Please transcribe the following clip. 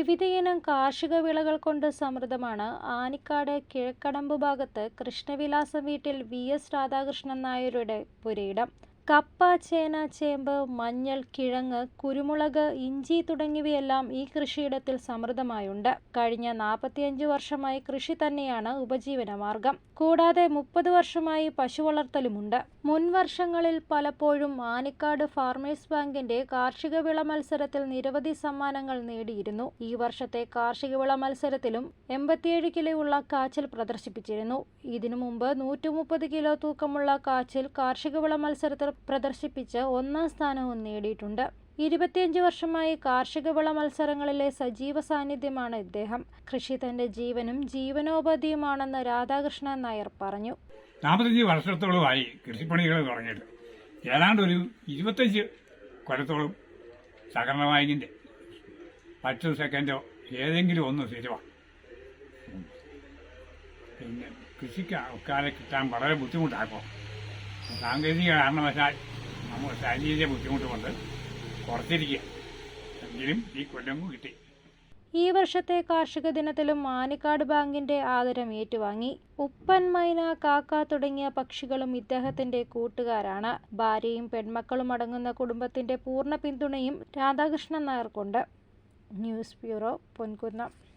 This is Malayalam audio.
വിവിധയിനം കാർഷിക വിളകൾ കൊണ്ട് സമൃദ്ധമാണ്. ആനിക്കാട് കിഴക്കടമ്പ് ഭാഗത്ത് കൃഷ്ണവിലാസം വീട്ടിൽ വി. എസ്. രാധാകൃഷ്ണൻ നായരുടെ പുരയിടം. കപ്പ ചേന ചേമ്പ് മഞ്ഞൾ കിഴങ്ങ് കുരുമുളക് ഇഞ്ചി തുടങ്ങിയവയെല്ലാം ഈ കൃഷിയിടത്തിൽ സമൃദ്ധമായുണ്ട്. കഴിഞ്ഞ നാൽപ്പത്തിയഞ്ച് വർഷമായി കൃഷി തന്നെയാണ് ഉപജീവനമാർഗം. കൂടാതെ മുപ്പത് വർഷമായി പശു വളർത്തലുമുണ്ട്. മുൻ വർഷങ്ങളിൽ പലപ്പോഴും ആനിക്കാട് ഫാർമേഴ്സ് ബാങ്കിന്റെ കാർഷിക വിള മത്സരത്തിൽ നിരവധി സമ്മാനങ്ങൾ നേടിയിരുന്നു. ഈ വർഷത്തെ കാർഷിക വിള മത്സരത്തിലും എൺപത്തിയേഴ് കിലോയുള്ള കാച്ചിൽ പ്രദർശിപ്പിച്ചിരുന്നു. ഇതിനു മുമ്പ് നൂറ്റി കിലോ തൂക്കമുള്ള കാച്ചിൽ കാർഷിക വിള മത്സരത്തിൽ പ്രദർശിപ്പിച്ച് ഒന്നാം സ്ഥാനവും നേടിയിട്ടുണ്ട്. ഇരുപത്തിയഞ്ച് വർഷമായി കാർഷിക വിള മത്സരങ്ങളിലെ സജീവ സാന്നിധ്യമാണ് ഇദ്ദേഹം. കൃഷി തന്റെ ജീവനും ജീവനോപാധിയുമാണെന്ന് രാധാകൃഷ്ണൻ നായർ പറഞ്ഞു. നാൽപ്പത്തഞ്ച് വർഷത്തോളമായി കൃഷിപ്പണികൾ തുടങ്ങിയിട്ട്. ഏതാണ്ട് ഒരു ഇരുപത്തഞ്ച് കൊല്ലത്തോളം സഹകരണ ബാങ്കിന്റെ പത്ത് സെക്കൻഡോ ഏതെങ്കിലും ഒന്ന് സ്ഥിരമാണ് പിന്നെ കൃഷിക്ക് ആൾക്കാരെ കിട്ടാൻ വളരെ ബുദ്ധിമുട്ടായപ്പോൾ സാങ്കേതിക കാരണവശാൽ നമ്മൾ ശാരീരിക ബുദ്ധിമുട്ട് കൊണ്ട് കുറച്ചിരിക്കുക എങ്കിലും ഈ കൊല്ലം കിട്ടി. ഈ വർഷത്തെ കാർഷിക ദിനത്തിലും ആനിക്കാട് ബാങ്കിന്റെ ആദരം ഏറ്റുവാങ്ങി. ഉപ്പൻ മൈന കാക്ക തുടങ്ങിയ പക്ഷികളും ഇദ്ദേഹത്തിന്റെ കൂട്ടുകാരാണ്. ഭാര്യയും പെൺമക്കളും അടങ്ങുന്ന കുടുംബത്തിന്റെ പൂർണ പിന്തുണയും രാധാകൃഷ്ണൻ നായർക്കുണ്ട്. News bureau Ponkunnam.